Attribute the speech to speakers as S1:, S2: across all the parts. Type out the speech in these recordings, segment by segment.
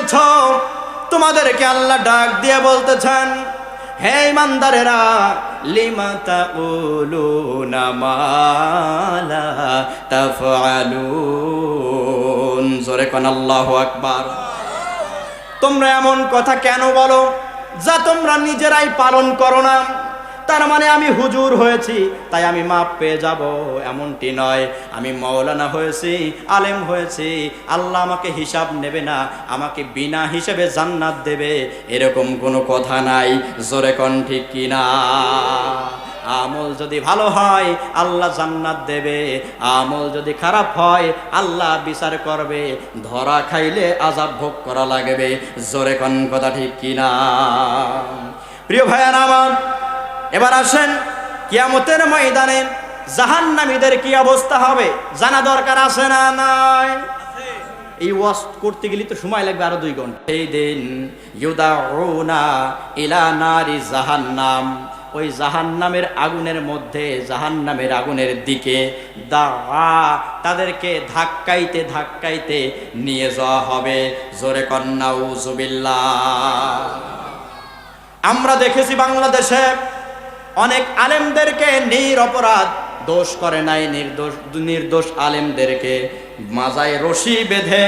S1: এনেছ তোমাদেরকে আল্লাহ ডাক দিয়ে বলতেছেন, হে ইমানদারেরা, লিমা তাকুলুনা মা লা তাফআলুন? জোরে কোন আল্লাহু আকবার। তোমরা এমন কথা কেন বলো? যা তোমরা নিজেরাই পালন করো না। তার মানে আমি হুজুর হয়েছি, তাই আমি মাপ পেয়ে যাব। এমনটি নয়। আমি মৌলানা হয়েছি, আলেম হয়েছি। আল্লাহ আমাকে হিসাব নেবে না, আমাকে বিনা হিসেবে জান্নাত দেবে। এরকম কোনো কথা নাই। জোরে কন ঠিক কিনা? আমল যদি ভালো হয়, আল্লাহ জান্নাত দেবে। আমল যদি খারাপ হয়, আল্লাহ বিচার করবে। ধরা খাইলে আজাব ভোগ করা লাগবে। জোরে কন কথা ঠিক কিনা? প্রিয় ভাইয়ার আমার এবার আসেন কিয়ামতের ময়দানে জাহান্নামীদের কি অবস্থা হবে? জানা দরকার আছে না নাই? এই ওয়াজ করতে গেলে তো সময় লাগবে আরও দুই ঘণ্টা। এই দিন ইউদাউনা ইলা নারি জাহান্নাম, ওই জাহান্নামের আগুনের মধ্যে, জাহান্নামের আগুনের দিকে দা তাদেরকে ধাক্কাইতে ধাক্কাইতে নিয়ে যাওয়া হবে। জোরে কন্যা আমরা দেখেছি বাংলাদেশে অনেক আলেমদেরকে নিরপরাধ দোষ করে নাই নির্দোষ নির্দোষ আলেমদেরকে। মাজায় রশি বেঁধে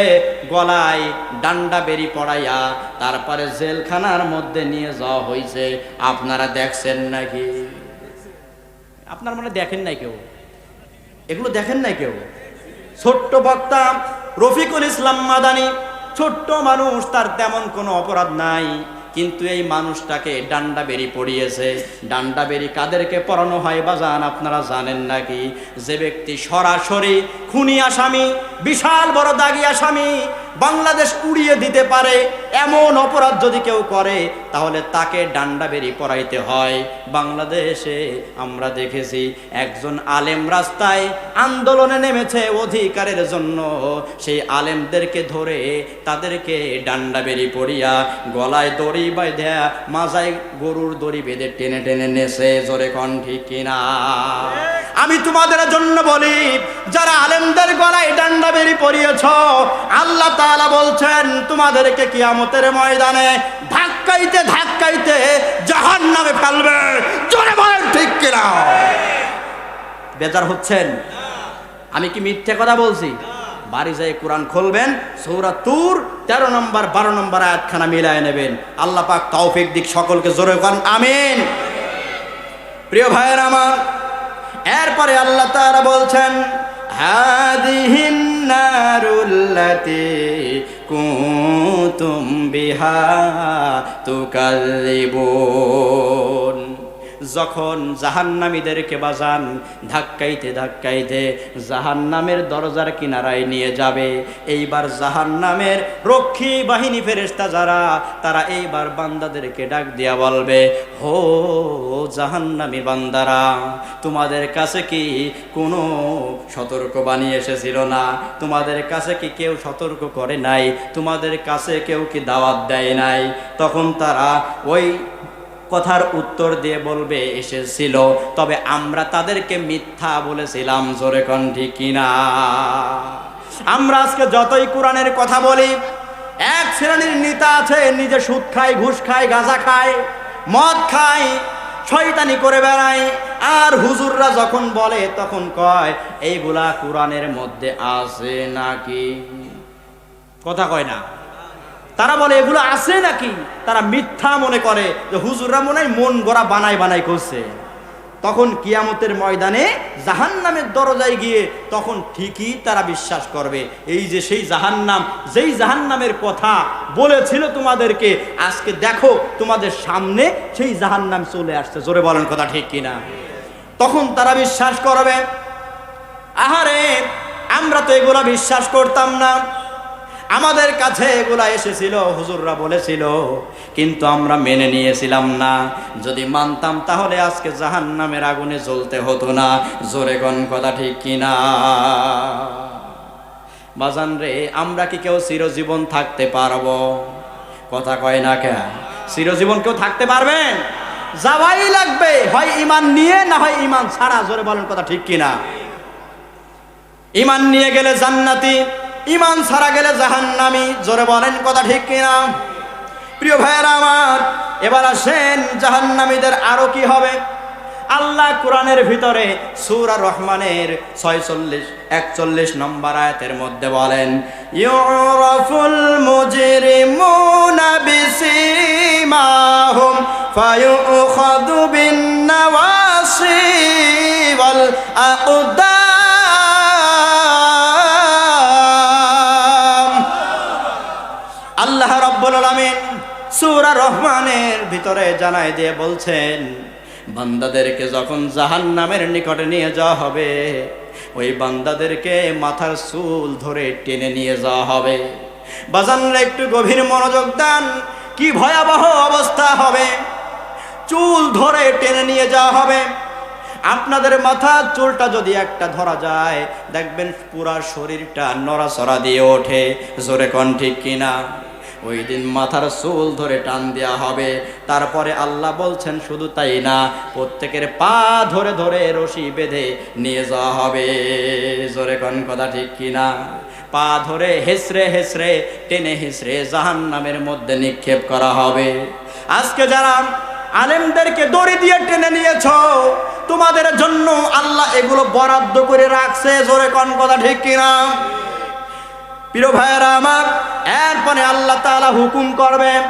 S1: গলায় ডান্ডা বেরি পড়াইয়া তারপরে জেলখানার মধ্যে নিয়ে যাওয়া হয়েছে আপনারা দেখছেন নাকি? আপনার মানে দেখেন নাই কেউ? এগুলো দেখেন নাই কেউ? ছোট্ট বক্তা রফিকুল ইসলাম মাদানি, ছোট্ট মানুষ, তার তেমন কোনো অপরাধ নাই। কিন্তু এই মানুষটাকে ডান্ডা বেরি পড়িয়েছে। ডান্ডা বেরি কাদেরকে পড়ানো হয় বা জান আপনারা জানেন নাকি? যে ব্যক্তি সরাসরি খুনি আসামি, বিশাল বড় দাগি আসামি বাংলাদেশ উড়িয়ে দিতে পারে, এমন অপরাধ যদি কেউ করে, তাহলে তাকে ডান্ডা বেরি পড়াইতে হয়। বাংলাদেশে আমরা দেখেছি, একজন আলেম রাস্তায় আন্দোলনে নেমেছে অধিকারের জন্য। সেই আলেমদেরকে ধরে তাদেরকে ডান্ডা বেরি পড়িয়া গলায় দড়ি বাঁধা মাজায় গরুর দড়ি বেঁধে টেনে টেনে নেছে জোরে কণ্ঠি কিনা? আমি তোমাদের জন্য বলি, যারা আলেমদের গলায় ডান্ডা বেরি পড়িয়েছ, আল্লাহ তাআলা বলছেন, তোমাদেরকে কিয়ামতের ময়দানে ধাক্কাইতে ধাক্কাইতে জাহান নামে ফেলবে। জোরে বলেন ঠিক কিনা? বেজার হচ্ছেন? আমি কি মিথ্যে কথা বলছি? বাড়ি যাই কোরআন খুলবেন, সৌরা তুর, তেরো নম্বর, বারো নম্বর আয়াতখানা মিলায় নেবেন। আল্লাহ পাক তৌফিক দিক সকলকে জোরে করেন আমিন। প্রিয় ভাইয়ের আমার, এরপরে আল্লাহ তাআলা বলছেন হাদিহিন নারুল্লাতি কুতুম বিহা তুকাল্লিবুন। যখন জাহান্নামীদেরকে বাজান, ধাক্কাইতে ধাক্কাইতে জাহান্নামের দরজার কিনারায় নিয়ে যাবে। এইবার জাহান্নামের রক্ষী বাহিনী ফেরেস্তা যারা, তারা এইবার বান্দাদেরকে ডাক দিয়া বলবে, হো জাহান্নামী বান্দারা, তোমাদের কাছে কি কোনো সতর্ক সতর্কবাণী এসেছিল না? তোমাদের কাছে কি কেউ সতর্ক করে নাই? তোমাদের কাছে কেউ কি দাওয়াত দেয় নাই? তখন তারা ওই কথার উত্তর দিয়ে বলবে, এসেছিল। তবে আমরা তাদেরকে মিথ্যা বলেছিলাম। জোরে কণ্ঠি কিনা আমরা আজকে যতই কোরআনের কথা বলি, এক শ্রেণির নেতা আছে, নিজে সুদ খায়, ঘুষ খায়, গাঁজা খায়, মদ খায়, শয়তানি করে বেড়ায়, আর হুজুররা যখন বলে, তখন কয়, এইগুলা কোরআনের মধ্যে আছে নাকি? কথা কয় না। তারা বলে, এগুলো আছে নাকি? তারা মিথ্যা মনে করে যে হুজুররা মনে হয় মন গড়া বানাই বানাই করছে। তখন কিয়ামতের ময়দানে জাহান্নামের দরজায় গিয়ে তখন ঠিকই তারা বিশ্বাস করবে। এই যে সেই জাহান্নাম, যেই জাহান্নামের কথা বলেছিল তোমাদেরকে, আজকে দেখো তোমাদের সামনে সেই জাহান্নাম চলে আসছে। জোরে বলেন কথা ঠিক কিনা? তখন তারা বিশ্বাস করবে, আহারে, আমরা তো এগুলা বিশ্বাস করতাম না। আমাদের কাছে এগুলা এসেছিল, হুজুররা বলেছিল, কিন্তু আমরা মেনে নিয়েছিলাম না। যদি মানতাম তাহলে আজকে জাহান নামের আগুনে জ্বলতে হতো না। জোরে গন কথা ঠিক কিনা? বাজান রে, আমরা কি কেউ চিরজীবন থাকতে পারব? কথা কয় না কে? চিরজীবন কেউ থাকতে পারবেন যাওয়াই লাগবে, হয় ইমান নিয়ে না হয় ইমান ছাড়া। জোরে বলেন কথা ঠিক কিনা? ইমান নিয়ে গেলে জান্নাতি ইমান ছাড়া গেলে জাহান্নামি। জোরে বলেন কথা ঠিক কিনা? প্রিয় ভাইয়েরা আমার, এবার আসেন জাহান্নামীদের আরও কি হবে? আল্লাহ কোরআনের ভিতরে সূরা রহমানের ছয়চল্লিশ, একচল্লিশ নম্বর আয়াতের মধ্যে বলেন, ইউরাফুল মুজরিমুনা বিসিমাহুম ফায়ুখাযু বিন নাওয়াসি ওয়াল আকদাম সূরা রহমানের ভিতরে জানায় দিয়ে বলছেন, বান্দাদেরকে যখন জাহান্নামের নিকটে নিয়ে যাওয়া হবে, ওই বান্দাদেরকে মাথার চুল ধরে টেনে নিয়ে যাওয়া হবে। বাজানরা একটু গভীর মনোযোগ দেন, কি ভয়াবহ অবস্থা হবে। চুল ধরে টেনে নিয়ে যাওয়া হবে। আপনাদের মাথার চুলটা যদি একটা ধরা যায়, দেখবেন পুরা শরীরটা নড়াচড়া দিয়ে ওঠে। জোরে কন ঠিক কিনা? ওই দিন মাথার চুল ধরে টান দেওয়া হবে। তারপরে আল্লাহ বলছেন, শুধু তাই না, প্রত্যেকের পা ধরে ধরে রশি বেঁধে নিয়ে যাওয়া হবে। জোরে কন কথা ঠিক কিনা? পা ধরে হেসরে হেসরে টেনে হেসরে জাহান নামের মধ্যে নিক্ষেপ করা হবে। আজকে যারা আলেমদেরকে দড়ি দিয়ে টেনে নিয়েছ, তোমাদের জন্য আল্লাহ এগুলো বরাদ্দ করে রাখছে। জোরে কন কথা ঠিক কিনা? প্রিয় ভাইয়েরা আমার, এরপরে আল্লাহ তালা হুকুম করবেন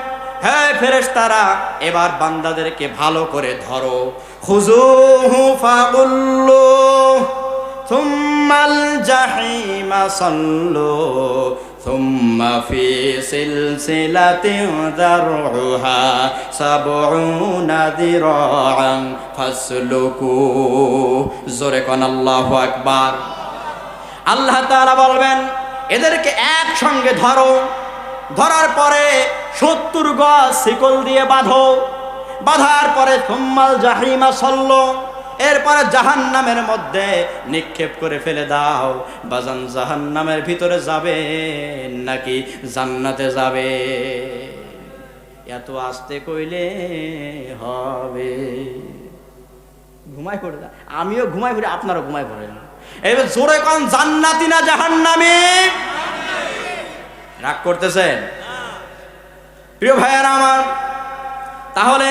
S1: হ্যাঁ ফেরেস তারা এবার বান্দাদেরকে ভালো করে ধরো। হুজু হু ফাগুল্লো থুম্মাল জাহিমা সল্লো থুম্মা ফি সিলসিলাতি দারুহা সাবউনা দিরাআন ফাসলুকু। জোরে কোন আল্লাহু আকবার। আল্লাহ তাআলা বলবেন এদেরকে একসঙ্গে ধরো। ধরার পরে সত্তর গজ শিকল দিয়ে বাঁধো। বাঁধার পরে সোম্মাল জাহিমা সল্ল। এরপরে জাহান নামের মধ্যে নিক্ষেপ করে ফেলে দাও। বাজান জাহান নামের ভিতরে যাবে নাকি জান্নাতে যাবে? এত আসতে কইলে হবে। ঘুমাই পড়ে না। আমিও ঘুমাই পড়ে, আপনারও ঘুমাই পড়েন এবার জোরে কন, জান্নাতি না জাহান্নামি? রাগ করতেছেন? প্রিয় ভাইয়ারা আমার, তাহলে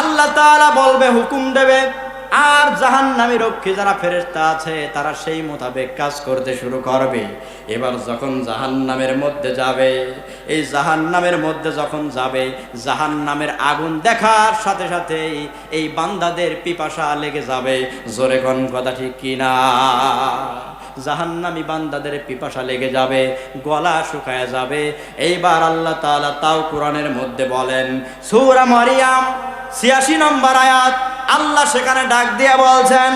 S1: আল্লাহ তাআলা বলবে, হুকুম দেবে আর জাহান্নামী রক্ষী যারা ফেরেশতা আছে, তারা সেই মোতাবেক কাজ করতে শুরু করবে। এবার যখন জাহান্নামের মধ্যে যাবে, এই জাহান্নামের মধ্যে যখন যাবে, জাহান্নামের আগুন দেখার সাথে সাথেই এই বান্দাদের পিপাসা লেগে যাবে। জোরে কোন কথা ঠিক কিনা? জাহান্নামী বান্দাদের পিপাসা লেগে যাবে, গলা শুকায় যাবে। এইবার আল্লাহ তাও কোরআনের মধ্যে বলেন, সূরা মারিয়াম ছিয়াশি নম্বর আয়াত। আল্লাহ সেখানে ডাক দিয়া বলছেন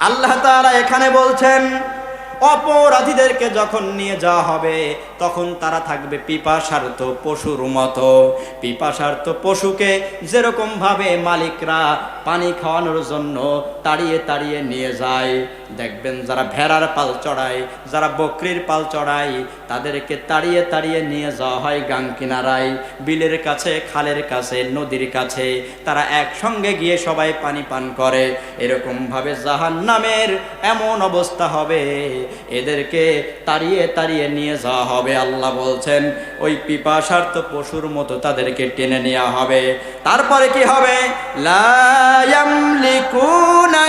S1: আল্লাহ তাআলা এখানে বলছেন অপরাধীদেরকে যখন নিয়ে যাওয়া হবে তখন তারা থাকবে পিপাসার্থ পশুর মতো। পিপাসার্থ পশুকে যেরকম ভাবে মালিকরা পানি খাওয়ানোর জন্য তাড়িয়ে তাড়িয়ে নিয়ে যায়। দেখবেন যারা ভেড়ার পাল চড়ায়, যারা বকরির পাল চড়ায়, তাদেরকে তাড়িয়ে তাড়িয়ে নিয়ে যাওয়া হয় গাং কিনারায়। বিলের কাছে, খালের কাছে, নদীর কাছে তারা একসঙ্গে গিয়ে সবাই পানি পান করে। এরকম ভাবে জাহান নামের এমন অবস্থা হবে। এদেরকে তাড়িয়ে তাড়িয়ে নিয়ে যাওয়া হবে। আল্লাহ বলছেন, ওই পিপাসার্থ পশুর মতো তাদেরকে টেনে নেওয়া হবে। তারপরে কি হবে? লা ইয়ামলিকুনা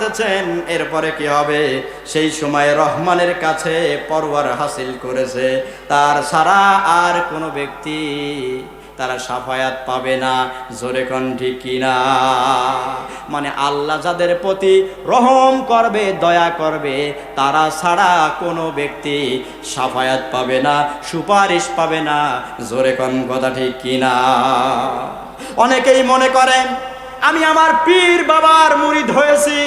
S1: বলতেছেন এরপরে কি হবে? সেই সময় রহমানের কাছে পরওয়ার হাসিল করেছে। তার ছাড়া আর কোনো ব্যক্তি তারা সাফায়াত পাবে না, জোরে কণ্ঠি কিনা? মানে আল্লাহ যাদের প্রতি রহম করবে, দয়া করবে, তারা ছাড়া কোনো ব্যক্তি সাফায়াত পাবে না, সুপারিশ পাবে না, জোরে কন কথা ঠিক কিনা? অনেকেই মনে করেন আমি আমার পীর বাবার মুরিদ হয়েছি।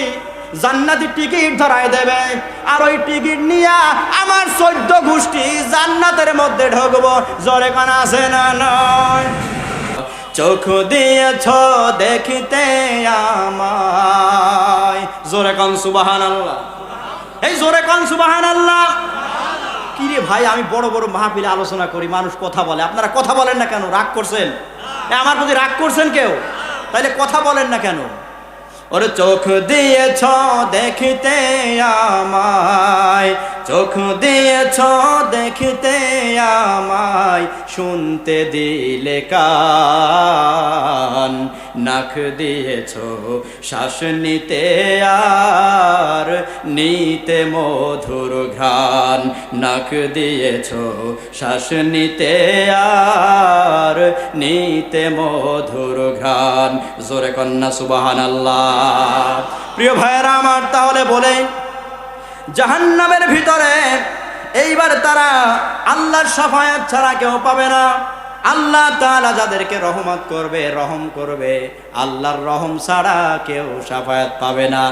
S1: জান্নাতি টিকিট ধরায় দেবে। আর ওই টিকিট নিয়ে আমার চোদ্দ গোষ্ঠী জান্নাতের মধ্যে ঢুকবো। জোরে কান আছে না নয়? চোখ দিয়েছ দেখিতে আমায়। জোরে কান সুবাহান আল্লাহ এই জোরে কান সুবাহান আল্লাহ কিরে ভাই, আমি বড় বড় মাহফিলে আলোচনা করি, মানুষ কথা বলে। আপনারা কথা বলেন না কেন? রাগ করছেন? আমার প্রতি রাগ করছেন কেউ? তাইলে কথা বলেন না কেন? ওর চোখ দিয়েছ দেখিতে আমায়। চোখ দিয়েছ দেখিতে আমায়, শুনতে দিলে কান। নাক দিয়েছ শ্বাস নিতে আর নিতে মধুর ঘ্রাণ। নাক দিয়েছ শ্বাস নিতে আর নিতে মধুর ঘ্রাণ। জোরে কন্যা সুবাহান আল্লাহ প্রিয় ভাইয়েরা আমার, তাহলে বলে জাহান্নামের ভিতরে এইবার তারা আল্লাহর সাফায়াত ছাড়া কেউ পাবে না। আল্লাহ তালা যাদেরকে রহমত করবে, রহম করবে, আল্লাহর রহম ছাড়া কেউ সাফায়াত পাবে না।